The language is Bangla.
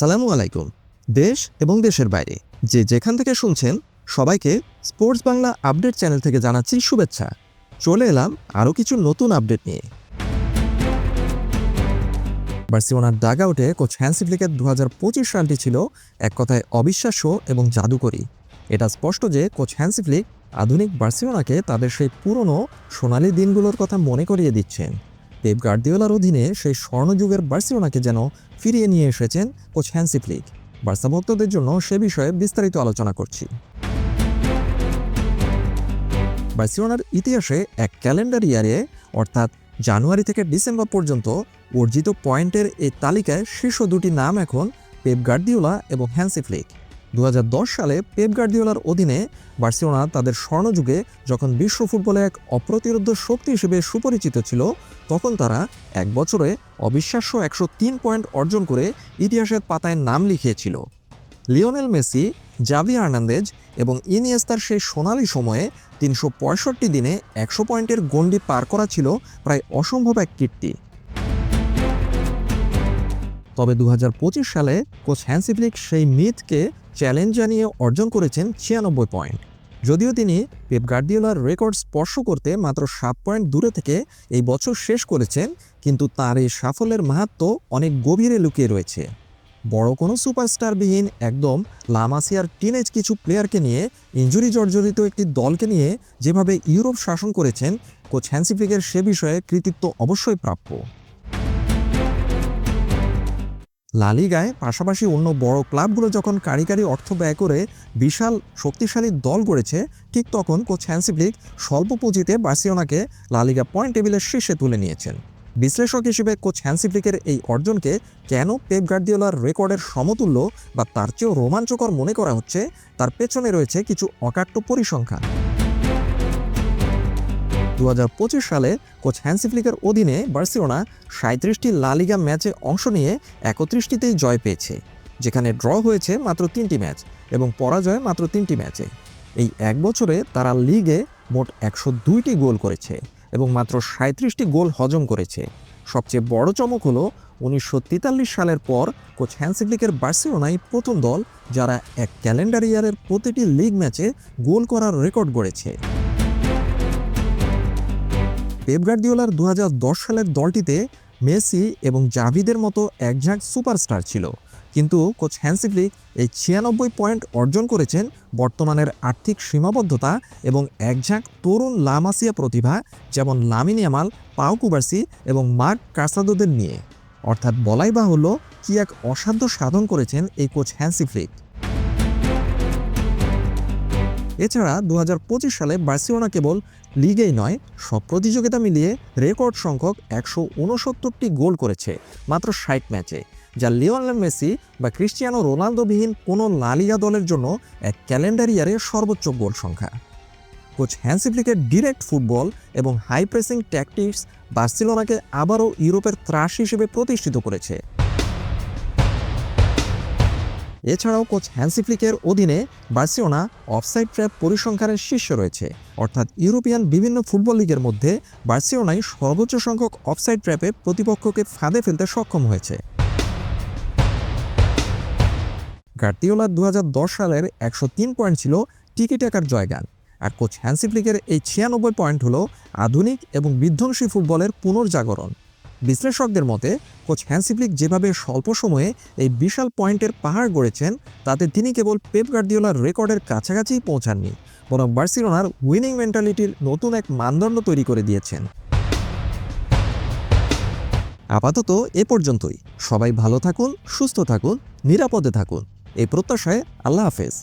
আসসালামু আলাইকুম। দেশ এবং দেশের বাইরে, যে যেখান থেকে শুনছেন, সবাইকে স্পোর্টস বাংলা আপডেট চ্যানেল থেকে জানাচ্ছি শুভেচ্ছা। চলে এলাম আরও কিছু নতুন আপডেট নিয়ে। বার্সিলোনার ডাগ আউটে কোচ হ্যান্সি ফ্লিকের দু হাজার পঁচিশ সালটি ছিল এক কথায় অবিশ্বাস্য এবং জাদুকরী। এটা স্পষ্ট যে কোচ হ্যান্সি ফ্লিক আধুনিক বার্সিলোনাকে তাদের সেই পুরনো সোনালি দিনগুলোর কথা মনে করিয়ে দিচ্ছেন। পেপ গার্দিওলার অধীনে সেই স্বর্ণযুগের বার্সিলোনাকে যেন ফিরিয়ে নিয়ে এসেছেন কোচ হ্যান্সি ফ্লিক। বার্সা ভক্তদের জন্য সে বিষয়ে বিস্তারিত আলোচনা করছি। বার্সিলোনার ইতিহাসে এক ক্যালেন্ডার ইয়ারে, অর্থাৎ জানুয়ারি থেকে ডিসেম্বর পর্যন্ত অর্জিত পয়েন্টের এই তালিকায় শীর্ষ দুটি নাম এখন পেপ গার্দিওলা এবং হ্যান্সি ফ্লিক। দু হাজার দশ সালে পেপ গার্দিওলার অধীনে বার্সিলোনা তাদের স্বর্ণযুগে যখন বিশ্ব ফুটবলে এক অপ্রতিরোধ শক্তি হিসেবে সুপরিচিত ছিল, তখন তারা এক বছরে অবিশ্বাস্য একশো তিন পয়েন্ট অর্জন করে ইতিহাসের পাতায় নাম লিখিয়েছিল। লিওনেল মেসি, জাভি আর্নান্দেজ এবং ইনিয়েস্তার সেই সোনালি সময়ে তিনশো পঁয়ষট্টি দিনে একশো পয়েন্টের গণ্ডি পার করা ছিল প্রায় অসম্ভব এক কীর্তি। তবে দু হাজার পঁচিশ সালে কোচ হ্যান্সি ফ্লিক সেই মিথকে চ্যালেঞ্জ জানিয়ে অর্জন করেছেন ছিয়ানব্বই পয়েন্ট। যদিও তিনি পেপ গার্দিওলার রেকর্ড স্পর্শ করতে মাত্র সাত পয়েন্ট দূরে থেকে এই বছর শেষ করেছেন, কিন্তু তার এই সাফল্যের মাহাত্ম অনেক গভীরে লুকিয়ে রয়েছে। বড় কোনো সুপারস্টারবিহীন একদম লামাসিয়ার টিনেজ কিছু প্লেয়ারকে নিয়ে ইঞ্জুরি জর্জরিত একটি দলকে নিয়ে যেভাবে ইউরোপ শাসন করেছেন, কোচ হ্যান্সিফিকের সে বিষয়ে কৃতিত্ব অবশ্যই প্রাপ্য। লালিগায় পাশাপাশি অন্য বড় ক্লাবগুলো যখন কারি কারি অর্থ ব্যয় করে বিশাল শক্তিশালী দল গড়েছে, ঠিক তখন কোচ হ্যান্সি ফ্লিক স্বল্প পুঁজিতে বার্সিলোনাকে লালিগা পয়েন্ট টেবিলের শীর্ষে তুলে নিয়েছেন। বিশ্লেষক হিসেবে কোচ হ্যান্সি ফ্লিকের এই অর্জনকে কেন পেপ গার্দিওলার রেকর্ডের সমতুল্য বা তার চেয়েও রোমাঞ্চকর মনে করা হচ্ছে, তার পেছনে রয়েছে কিছু অকাট্য পরিসংখ্যান। দু হাজার পঁচিশ সালে কোচ হ্যান্সি ফ্লিকের অধীনে বার্সিলোনা সাঁত্রিশটি লালিগা ম্যাচে অংশ নিয়ে একত্রিশটিতেই জয় পেয়েছে, যেখানে ড্র হয়েছে মাত্র তিনটি ম্যাচ এবং পরাজয় মাত্র তিনটি ম্যাচে। এই এক বছরে তারা লিগে মোট একশো দুইটি গোল করেছে এবং মাত্র সাঁত্রিশটি গোল হজম করেছে। সবচেয়ে বড় চমক হলো উনিশশো তেতাল্লিশ সালের পর কোচ হ্যান্সি ফ্লিকের বার্সিলোনাই প্রথম দল, যারা এক ক্যালেন্ডার ইয়ারের প্রতিটি লিগ ম্যাচে গোল করার রেকর্ড গড়েছে। পেপ গার্দিওলার দু হাজার দশ সালের দলটিতে মেসি এবং জাভিদের মতো একঝাঁক সুপারস্টার ছিল। কিন্তু কোচ হ্যান্সি ফ্লিক এই ছিয়ানব্বই পয়েন্ট অর্জন করেছেন বর্তমানের আর্থিক সীমাবদ্ধতা এবং একঝাঁক তরুণ লামাসিয়া প্রতিভা, যেমন লামিনিয়ামাল পাও কুবার্সি এবং মার্ক কাসাদোদের নিয়ে। অর্থাৎ বলাই বাহুল্য কি এক অসাধ্য সাধন করেছেন এই কোচ হ্যান্সি ফ্লিক। এছাড়া দু হাজার পঁচিশ সালে বার্সিলোনা কেবল লিগেই নয়, সব প্রতিযোগিতা মিলিয়ে রেকর্ড সংখ্যক একশো উনসত্তরটি গোল করেছে, মাত্র ষাট ম্যাচে, যা লিওনেল মেসি বা ক্রিস্টিয়ানো রোনালদোবিহীন কোনো লালিগা দলের জন্য এক ক্যালেন্ডার ইয়ারে সর্বোচ্চ গোল সংখ্যা। কোচ হ্যান্সিফ্লিকের ডিরেক্ট ফুটবল এবং হাই প্রেসিং ট্যাকটিক্স বার্সিলোনাকে আবারও ইউরোপের ত্রাস হিসেবে প্রতিষ্ঠিত করেছে। এছাড়াও কোচ হ্যান্সি ফ্লিকের অধীনে বার্সিওনা অফসাইড ট্র্যাপ পরিসংখ্যানের শীর্ষে রয়েছে। অর্থাৎ ইউরোপিয়ান বিভিন্ন ফুটবল লিগের মধ্যে বার্সিওনাই সর্বোচ্চ সংখ্যক অফসাইড ট্র্যাপে প্রতিপক্ষকে ফাঁদে ফেলতে সক্ষম হয়েছে। গার্দিওলা দু সালের একশো তিন পয়েন্ট ছিল টিকি টাকার জয়গান। আর কোচ হ্যান্সি ফ্লিকের এই ছিয়ানব্বই পয়েন্ট হলো আধুনিক এবং বিধ্বংসী ফুটবলের পুনর্জাগরণ। বিশ্লেষকদের মতে, কোচ হ্যান্সিফ্লিক যেভাবে স্বল্প সময়ে এই বিশাল পয়েন্টের পাহাড় গড়েছেন, তাতে তিনি কেবল পেপ গার্দিওলার রেকর্ডের কাছাকাছি পৌঁছাননি, বরং বার্সিলোনার উইনিং মেন্টালিটির নতুন এক মানদণ্ড তৈরি করে দিয়েছেন। আপাতত এ পর্যন্তই। সবাই ভালো থাকুন, সুস্থ থাকুন, নিরাপদে থাকুন। এই প্রত্যাশায় আল্লাহ হাফেজ।